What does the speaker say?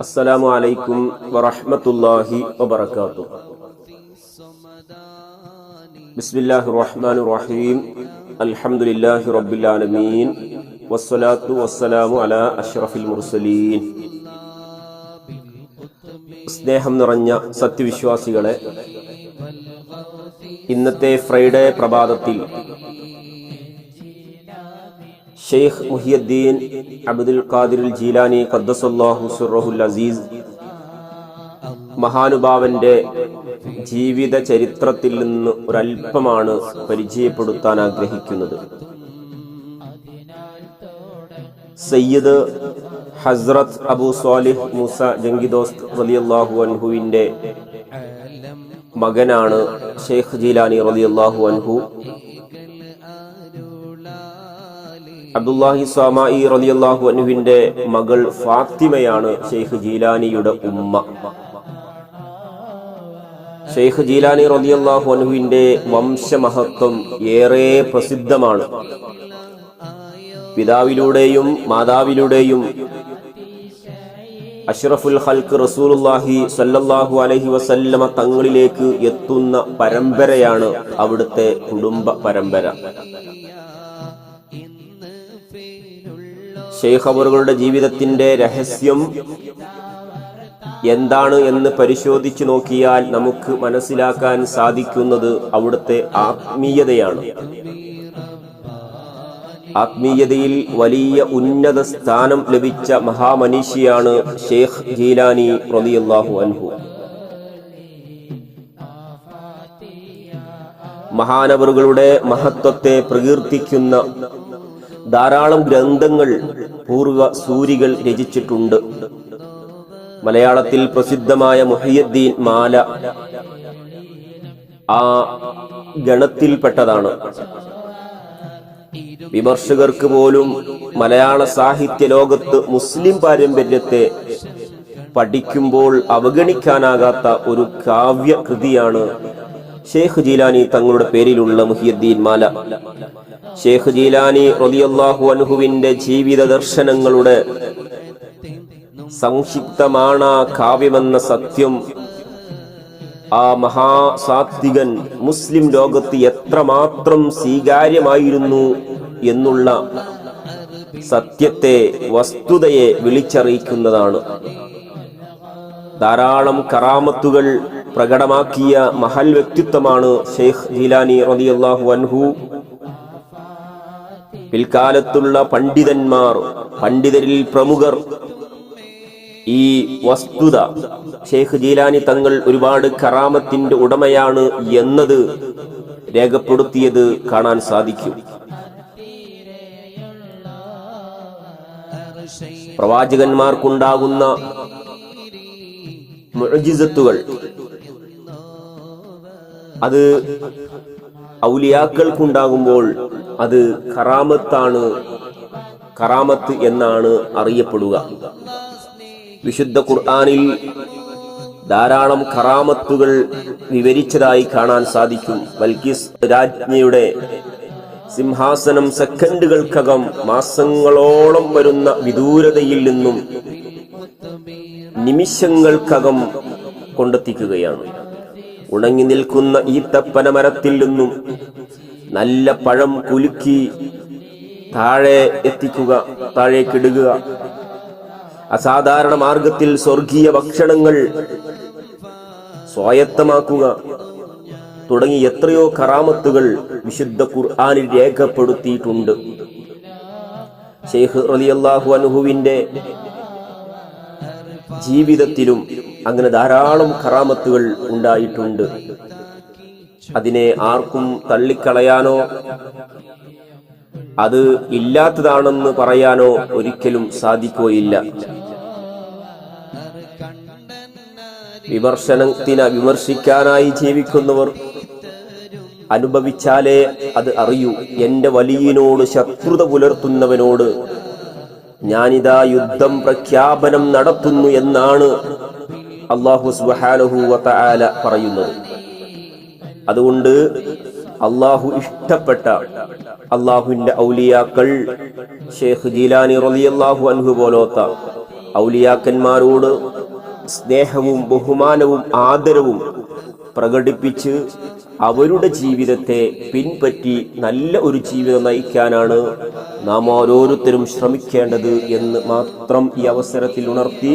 അസ്സലാമു അലൈക്കും വറഹ്മത്തുള്ളാഹി വബറകാതുഹു. ബിസ്മില്ലാഹിർ റഹ്മാനിർ റഹീം. അൽഹംദുലില്ലാഹി റബ്ബിൽ ആലമീൻ. വസ്സലാത്തു വസ്സലാമു അലാ അഷ്റഫിൽ മുർസലീൻ. സ്നേഹം നിറഞ്ഞ സത്യവിശ്വാസികളെ ഇന്നത്തെ ഫ്രൈഡേ പ്രഭാതത്തിൽ Sheikh Muhiyuddin Abdul Qadir Jilani ഖദ്ദസല്ലാഹു സുറഹുൽ അസീസ് മഹാനുഭാവന്റെ ജീവിത ചരിത്രത്തിൽ നിന്ന് ഒരല്പമാണ് പരിചയപ്പെടുത്താൻ ആഗ്രഹിക്കുന്നത്. സയ്യിദ് ഹസ്രത്ത് അബു സാലിഹ് മൂസ ജംഗിദോസ്ത് റലിയല്ലാഹു അൻഹുവിന്റെ മകനാണ് ഷെയ്ഖ് ജീലാനി റലിയല്ലാഹു അൻഹു. അബ്ദുല്ലാഹി സ്വാമി റലിയല്ലാഹു അനുവിന്റെ മകൾ ഫാത്തിമയാണ് ഷെയ്ഖ് ജീലാനിയുടെ ഉമ്മ. ഷെയ്ഖ് ജീലാനി റലിയല്ലാഹു അനുവിന്റെ വംശമഹത്വം ഏറെ പ്രസിദ്ധമാണ്. പിതാവിലൂടെയും മാതാവിലൂടെയും അഷ്റഫുൽ ഹൽക്ക് റസൂലുല്ലാഹി സല്ലല്ലാഹു അലഹി വസല്ലമ തങ്ങളിലേക്ക് എത്തുന്ന പരമ്പരയാണ് അവിടുത്തെ കുടുംബ പരമ്പര. ഷെയ്ഖ് അവറുകളുടെ ജീവിതത്തിന്റെ രഹസ്യം എന്താണ് എന്ന് പരിശോധിച്ചു നോക്കിയാൽ നമുക്ക് മനസ്സിലാക്കാൻ സാധിക്കുന്നത് അവിടുത്തെ ആത്മീയതയാണ്. ആത്മീയതയിൽ വലിയ ഉന്നത സ്ഥാനം ലഭിച്ച മഹാമനീഷിയാണ് ഷെയ്ഖ് ജീലാനി റളിയല്ലാഹു അൻഹു. മഹാനവറുകളുടെ മഹത്വത്തെ പ്രകീർത്തിക്കുന്ന ധാരാളം ഗ്രന്ഥങ്ങൾ പൂർവ സൂരികൾ രചിച്ചിട്ടുണ്ട്. മലയാളത്തിൽ പ്രസിദ്ധമായ മുഹിയദ്ദീൻ മാല ആ ഗണത്തിൽപ്പെട്ടതാണ്. വിമർശകർക്ക് പോലും മലയാള സാഹിത്യ ലോകത്ത് മുസ്ലിം പാരമ്പര്യത്തെ പഠിക്കുമ്പോൾ അവഗണിക്കാനാകാത്ത ഒരു കാവ്യ കൃതിയാണ് ഷേഖ് ജീലാനി തങ്ങളുടെ പേരിലുള്ള മുഹിയുദ്ദീൻ മാല. ഷേഖ് ജീലാനി റളിയല്ലാഹു അൻഹുവിന്റെ ജീവിത ദർശനങ്ങളുടെ സംക്ഷിപ്തമാണ് കാവ്യമെന്ന സത്യം ആ മഹാസാത്വികൻ മുസ്ലിം ലോകത്ത് എത്രമാത്രം സ്വീകാര്യമായിരുന്നു എന്നുള്ള സത്യത്തെ വസ്തുതയെ വിളിച്ചറിയിക്കുന്നതാണ്. ധാരാളം കറാമത്തുകൾ പ്രകടമാക്കിയ മഹൽ വ്യക്തിത്വമാണ് ഷെയ്ഖ് ജീലാനി റളിയല്ലാഹു അൻഹു. പിൽക്കാലത്തുള്ള പണ്ഡിതന്മാർ പണ്ഡിതരിൽ പ്രമുഖർ ഈ വസ്തുത ഷെയ്ഖ് ജീലാനി തങ്ങൾ ഒരുപാട് കറാമത്തിന്റെ ഉടമയാണ് എന്നത് രേഖപ്പെടുത്തിയത് കാണാൻ സാധിക്കും. പ്രവാചകന്മാർക്കുണ്ടാകുന്ന മുഅ്ജിസത്തുകൾ അത് ഔലിയാക്കൾക്കുണ്ടാകുമ്പോൾ അത് കറാമത്താണ് കറാമത്ത് എന്നാണ് അറിയപ്പെടുക. വിശുദ്ധ ഖുർആാനിൽ ധാരാളം കറാമത്തുകൾ വിവരിച്ചതായി കാണാൻ സാധിക്കും. ബൽക്കിസ് രാജ്ഞിയുടെ സിംഹാസനം സെക്കൻഡുകൾക്കകം മാസങ്ങളോളം വരുന്ന വിദൂരതയിൽ നിന്നും നിമിഷങ്ങൾക്കകം കൊണ്ടെത്തിക്കുകയാണ്. ഉണങ്ങി നിൽക്കുന്ന ഈ തപ്പന മരത്തിൽ നിന്നും നല്ല പഴം കുലുക്കി താഴെ എത്തിക്കുക താഴേക്കിടുക അസാധാരണ മാർഗത്തിൽ സ്വർഗീയ ഭക്ഷണങ്ങൾ സ്വായത്തമാക്കുക. തുടങ്ങി എത്രയോ കറാമത്തുകൾ വിശുദ്ധ ഖുർആാനിൽ രേഖപ്പെടുത്തിയിട്ടുണ്ട്. ഷെയ്ഖ് റലിയല്ലാഹു അനുഹുവിന്റെ ജീവിതത്തിലും അങ്ങനെ ധാരാളം കറാമത്തുകൾ ഉണ്ടായിട്ടുണ്ട്. അതിനെ ആർക്കും തള്ളിക്കളയാനോ അത് ഇല്ലാത്തതാണെന്ന് പറയാനോ ഒരിക്കലും സാധിക്കുകയില്ല. വിമർശനത്തിന് വിമർശിക്കാനായി ജീവിക്കുന്നവർ അനുഭവിച്ചാലേ അത് അറിയൂ. എന്റെ വലിയനോട് ശത്രുത പുലർത്തുന്നവനോട് ഞാനിതാ യുദ്ധം പ്രഖ്യാപനം നടത്തുന്നു എന്നാണ് അള്ളാഹു സുബാനഹു വല പറയുന്നത് അതുകൊണ്ട് അള്ളാഹു ഇഷ്ടപ്പെട്ട അള്ളാഹുവിന്റെ ഔലിയാക്കൾ ഷേഖ് ജീലാനി റളിയല്ലാഹു അൻഹു പോലോത്ത ഔലിയാക്കന്മാരോട് സ്നേഹവും ബഹുമാനവും ആദരവും പ്രകടിപ്പിച്ച് അവരുടെ ജീവിതത്തെ പിൻപറ്റി നല്ല ഒരു ജീവിതം നയിക്കാനാണ് നാം ഓരോരുത്തരും ശ്രമിക്കേണ്ടത് എന്ന് മാത്രം ഈ അവസരത്തിൽ ഉണർത്തി